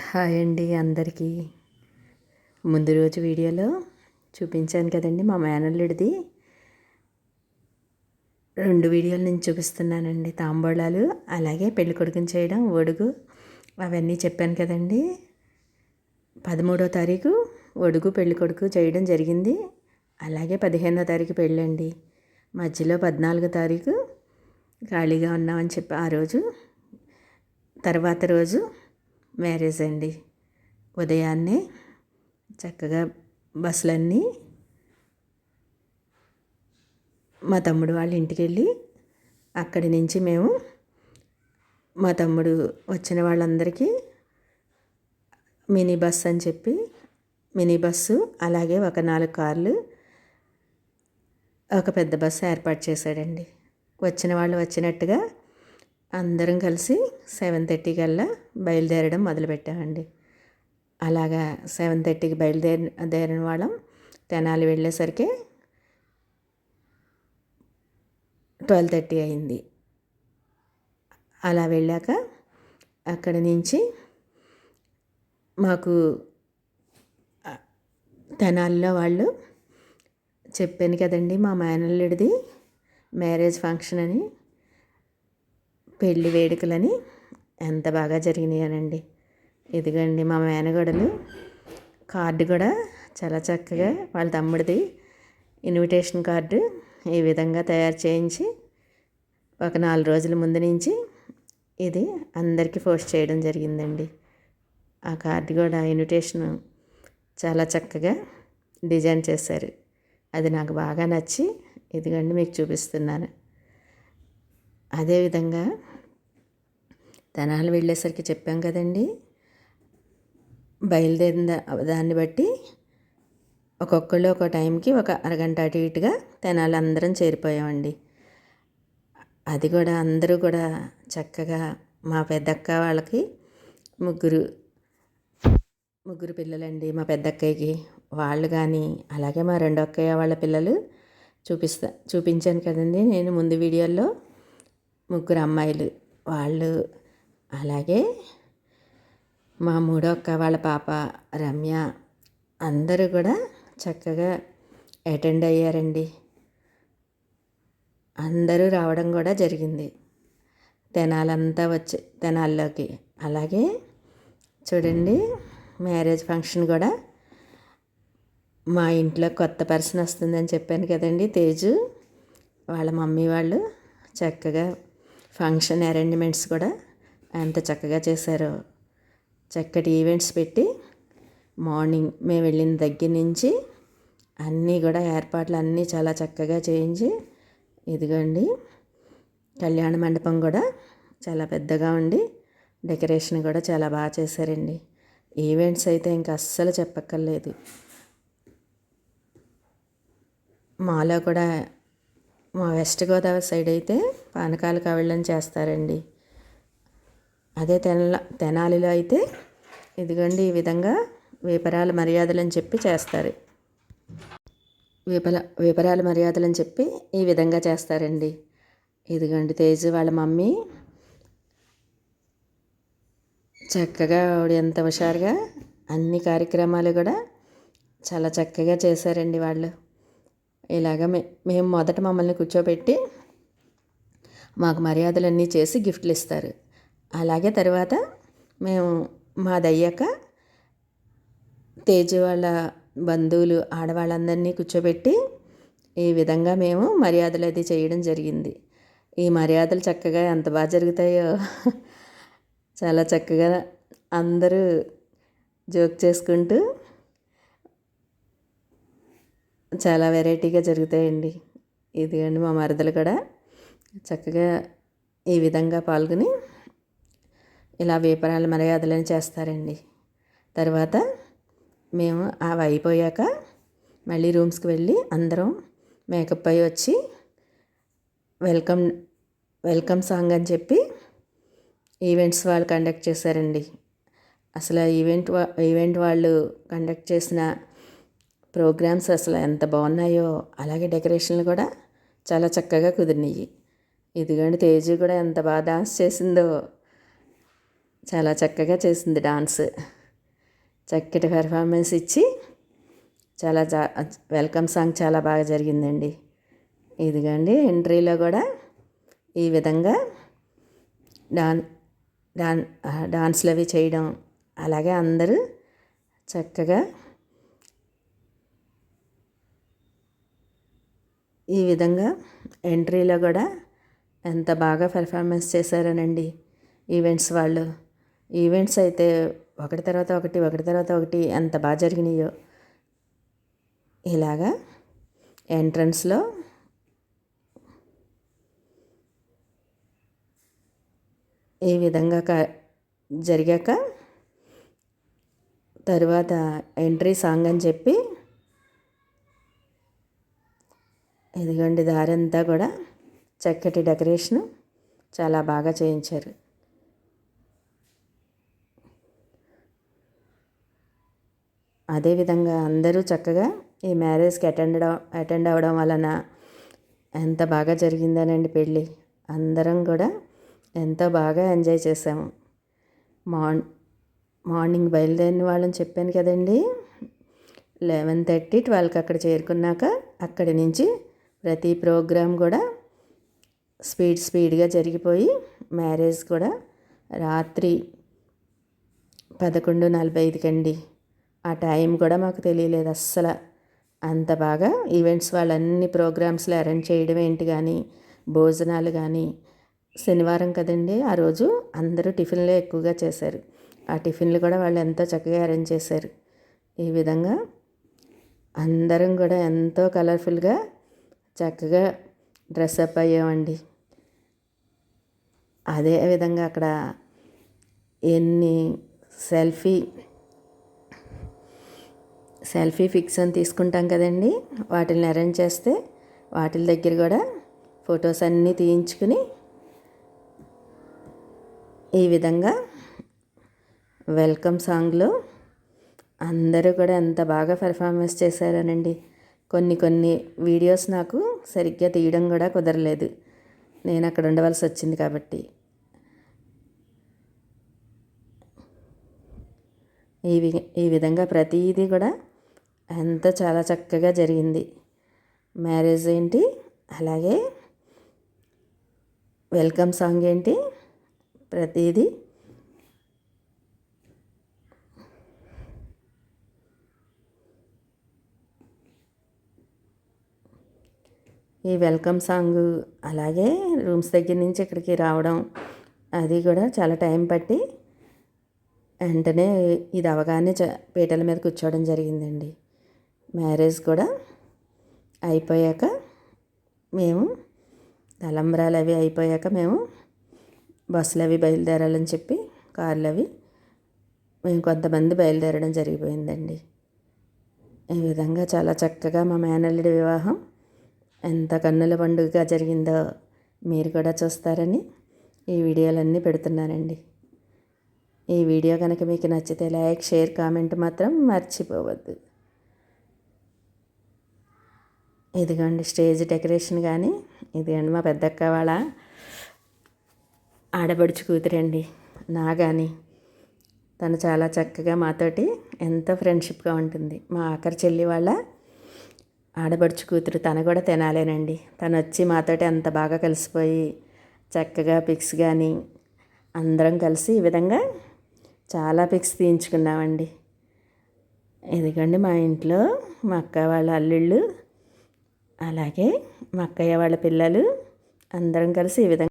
Hi అండి అందరికీ. ముందు రోజు వీడియోలో చూపించాను కదండి మా మేనల్లుడిది. రెండు వీడియోలు నేను చూపిస్తున్నానండి. తాంబూలాలు అలాగే పెళ్ళి కొడుకుని చేయడం ఒడుగు అవన్నీ చెప్పాను కదండి. పదమూడో తారీఖు ఒడుగు పెళ్ళి కొడుకు చేయడం జరిగింది. అలాగే పదిహేనో తారీఖు పెళ్ళండి. మధ్యలో పద్నాలుగో తారీఖు ఖాళీగా ఉన్నామని చెప్పి ఆ రోజు తర్వాత రోజు మ్యారేజ్ అండి. ఉదయాన్నే చక్కగా బస్సులన్నీ మా తమ్ముడు వాళ్ళ ఇంటికి వెళ్ళి అక్కడి నుంచి మేము మా తమ్ముడు వచ్చిన వాళ్ళందరికీ మినీ బస్ అని చెప్పి మినీ బస్సు అలాగే ఒక నాలుగు కార్లు ఒక పెద్ద బస్సు ఏర్పాటు చేశాడండి. వచ్చిన వాళ్ళు వచ్చినట్టుగా అందరం కలిసి సెవెన్ థర్టీ కల్లా బయలుదేరడం మొదలుపెట్టామండి. అలాగా సెవెన్ థర్టీకి బయలుదేరి దేరిన వాళ్ళం. తెనాలి వెళ్ళేసరికి ట్వెల్వ్ థర్టీ అయింది. అలా వెళ్ళాక అక్కడి నుంచి మాకు తెనాలిలో వాళ్ళు చెప్పాను కదండి మా మేనల్లుడిది మ్యారేజ్ ఫంక్షన్ అని. పెళ్ళి వేడుకలని ఎంత బాగా జరిగినాయనండి. ఇదిగండి మా మేనగడలు కార్డు కూడా చాలా చక్కగా వాళ్ళ తమ్ముడిది ఇన్విటేషన్ కార్డు ఈ విధంగా తయారు చేయించి ఒక నాలుగు రోజుల ముందు నుంచి ఇది అందరికీ పోస్ట్ చేయడం జరిగిందండి. ఆ కార్డు కూడా ఇన్విటేషన్ చాలా చక్కగా డిజైన్ చేశారు. అది నాకు బాగా నచ్చి ఇదిగండి మీకు చూపిస్తున్నాను. అదేవిధంగా తెనాలి వెళ్ళేసరికి చెప్పాం కదండి. బయలుదేరిన దాన్ని బట్టి ఒక్కొక్కళ్ళు ఒక టైంకి ఒక అరగంట అటు ఇటుగా తెనాలి అందరం చేరిపోయామండి. అది కూడా అందరూ కూడా చక్కగా మా పెద్దక్క వాళ్ళకి ముగ్గురు ముగ్గురు పిల్లలండి మా పెద్దక్కయ్యకి. వాళ్ళు కానీ అలాగే మా రెండో అక్కయ్య వాళ్ళ పిల్లలు చూపిస్తా చూపించాను కదండి. నేను ముందు వీడియోలో ముగ్గురు అమ్మాయిలు వాళ్ళు అలాగే మా మూడో వాళ్ళ పాప రమ్య అందరూ కూడా చక్కగా అటెండ్ అయ్యారండి. అందరూ రావడం కూడా జరిగింది. తెనాలంతా వచ్చి తెనాల్లోకి. అలాగే చూడండి మ్యారేజ్ ఫంక్షన్ కూడా మా ఇంట్లో కొత్త పర్సన్ వస్తుందని చెప్పాను కదండి తేజు. వాళ్ళ మమ్మీ వాళ్ళు చక్కగా ఫంక్షన్ అరేంజ్మెంట్స్ కూడా ఎంత చక్కగా చేశారో. చక్కటి ఈవెంట్స్ పెట్టి మార్నింగ్ మేము వెళ్ళిన దగ్గర నుంచి అన్నీ కూడా ఏర్పాట్లు అన్నీ చాలా చక్కగా చేయించి ఇదిగోండి. కళ్యాణ మండపం కూడా చాలా పెద్దగా ఉండి డెకరేషన్ కూడా చాలా బాగా చేశారండి. ఈవెంట్స్ అయితే ఇంకా అస్సలు చెప్పక్కర్లేదు. మాలో కూడా మా వెస్ట్ గోదావరి సైడ్ అయితే పానకాలు కవిళ్ళని చేస్తారండి. అదే తెన తెనాలిలో అయితే ఇదిగోండి ఈ విధంగా విపరాల మర్యాదలని చెప్పి చేస్తారు. విపల విపరాల మర్యాదలని చెప్పి ఈ విధంగా చేస్తారండి. ఇదిగోండి తేజు వాళ్ళ మమ్మీ చక్కగా ఆవిడ ఎంత హుషారుగా అన్ని కార్యక్రమాలు కూడా చాలా చక్కగా చేశారండి వాళ్ళు. ఇలాగ మే మేము మొదట మమ్మల్ని కూర్చోబెట్టి మాకు మర్యాదలన్నీ చేసి గిఫ్ట్లు ఇస్తారు. అలాగే తర్వాత మేము మాదయ్యాక తేజు వాళ్ళ బంధువులు ఆడవాళ్ళందరినీ కూర్చోబెట్టి ఈ విధంగా మేము మర్యాదలు అది చేయడం జరిగింది. ఈ మర్యాదలు చక్కగా ఎంత బాగా జరుగుతాయో చాలా చక్కగా అందరూ జోక్ చేసుకుంటూ చాలా వెరైటీగా జరుగుతాయండి. ఇదిగండి మా మరదలు కూడా చక్కగా ఈ విధంగా పాల్గొని ఇలా వేపరాల మర్యాదలను చేస్తారండి. తర్వాత మేము అవి అయిపోయాక మళ్ళీ రూమ్స్కి వెళ్ళి అందరం మేకప్ అయి వచ్చి వెల్కమ్ వెల్కమ్ సాంగ్ అని చెప్పి ఈవెంట్స్ వాళ్ళు కండక్ట్ చేశారండి. అసలు ఈవెంట్ వా ఈవెంట్ వాళ్ళు కండక్ట్ చేసిన ప్రోగ్రామ్స్ అసలు ఎంత బాగున్నాయో అలాగే డెకరేషన్లు కూడా చాలా చక్కగా కుదిరినాయి. ఇదిగోండి తేజు కూడా ఎంత బాగా డాన్స్ చేసిందో. చాలా చక్కగా చేసింది డాన్స్. చక్కటి పెర్ఫార్మెన్స్ ఇచ్చి చాలా వెల్కమ్ సాంగ్ చాలా బాగా జరిగిందండి. ఇదిగండి ఎంట్రీలో కూడా ఈ విధంగా డాన్ డాన్ డాన్స్లు అవి చేయడం. అలాగే అందరూ చక్కగా ఈ విధంగా ఎంట్రీలో కూడా ఎంత బాగా పెర్ఫార్మెన్స్ చేశారనండి. ఈవెంట్స్ వాళ్ళు ఈవెంట్స్ అయితే ఒకటి తర్వాత ఒకటి ఒకటి తర్వాత ఒకటి ఎంత బాగా జరిగినాయో. ఇలాగా ఎంట్రన్స్లో ఈ విధంగా క జరిగాక తరువాత ఎంట్రీ సాంగ్ అని చెప్పి ఇదిగోండి దారంతా కూడా చక్కటి డెకరేషను చాలా బాగా చేయించారు. అదేవిధంగా అందరూ చక్కగా ఈ మ్యారేజ్కి అటెండ్ అటెండ్ అవ్వడం వలన ఎంత బాగా జరిగిందనండి పెళ్ళి. అందరం కూడా ఎంతో బాగా ఎంజాయ్ చేసాము మార్ మార్నింగ్ బయలుదేరిన వాళ్ళని చెప్పాను కదండి. లెవెన్ థర్టీ ట్వెల్వ్కి అక్కడ చేరుకున్నాక అక్కడి నుంచి ప్రతి ప్రోగ్రాం కూడా స్పీడ్ స్పీడ్గా జరిగిపోయి మ్యారేజ్ కూడా రాత్రి పదకొండు నలభై ఐదుకండి ఆ టైం కూడా మాకు తెలియలేదు అస్సలు. అంత బాగా ఈవెంట్స్ వాళ్ళన్ని ప్రోగ్రామ్స్లో అరేంజ్ చేయడం ఏంటి కానీ భోజనాలు కానీ శనివారం కదండి ఆ రోజు అందరూ టిఫిన్లే ఎక్కువగా చేశారు. ఆ టిఫిన్లు కూడా వాళ్ళు ఎంతో చక్కగా అరేంజ్ చేశారు. ఈ విధంగా అందరం కూడా ఎంతో కలర్ఫుల్గా చక్కగా డ్రెస్అప్ అయ్యామండి. అదే విధంగా అక్కడ ఎన్ని సెల్ఫీ సెల్ఫీ ఫిక్స్ అని తీసుకుంటాం కదండి. వాటిని అరేంజ్ చేస్తే వాటి దగ్గర కూడా ఫొటోస్ అన్నీ తీయించుకుని ఈ విధంగా వెల్కమ్ సాంగ్లో అందరూ కూడా ఎంత బాగా పెర్ఫార్మెన్స్ చేశారనండి. కొన్ని కొన్ని వీడియోస్ నాకు సరిగ్గా తీయడం కూడా కుదరలేదు. నేను అక్కడ ఉండవలసి వచ్చింది కాబట్టి. ఈ ఈ విధంగా ప్రతిదీ కూడా ఎంత చాలా చక్కగా జరిగింది. మ్యారేజ్ ఏంటి? అలాగే వెల్కమ్ సాంగ్ ఏంటి? ప్రతిదీ. ఈ వెల్కమ్ సాంగ్ అలాగే రూమ్స్ దగ్గర నుంచి ఇక్కడికి రావడం అది కూడా చాలా టైం పట్టి వెంటనే ఇది అవగానే చ పీటల మీద కూర్చోవడం జరిగిందండి. మ్యారేజ్ కూడా అయిపోయాక మేము తలంబ్రాలు అవి అయిపోయాక మేము బస్సులు అవి బయలుదేరాలని చెప్పి కార్లు అవి మేము కొంతమంది బయలుదేరడం జరిగిపోయిందండి. ఈ విధంగా చాలా చక్కగా మా మేనల్లుడి వివాహం ఎంత కన్నుల పండుగగా జరిగిందో మీరు కూడా చూస్తారని ఈ వీడియోలన్నీ పెడుతున్నానండి. ఈ వీడియో కనుక మీకు నచ్చితే లైక్ షేర్ కామెంట్ మాత్రం మర్చిపోవద్దు. ఇదిగోండి స్టేజ్ డెకరేషన్ కానీ ఇదిగోండి మా పెద్దక్క వాళ్ళ ఆడబడుచు కూతురండి నా కానీ. తను చాలా చక్కగా మాతోటి ఎంతో ఫ్రెండ్షిప్గా ఉంటుంది. మా ఆఖరి చెల్లి వాళ్ళ ఆడబడుచు కూతురు తను కూడా తినాలేనండి. తను వచ్చి మాతోటి అంత బాగా కలిసిపోయి చక్కగా పిక్స్ కానీ అందరం కలిసి ఈ విధంగా చాలా పిక్స్ తీయించుకున్నామండి. ఎందుకండి మా ఇంట్లో మా అక్క వాళ్ళ అల్లుళ్ళు అలాగే మా అక్కయ్య వాళ్ళ పిల్లలు అందరం కలిసి ఈ విధంగా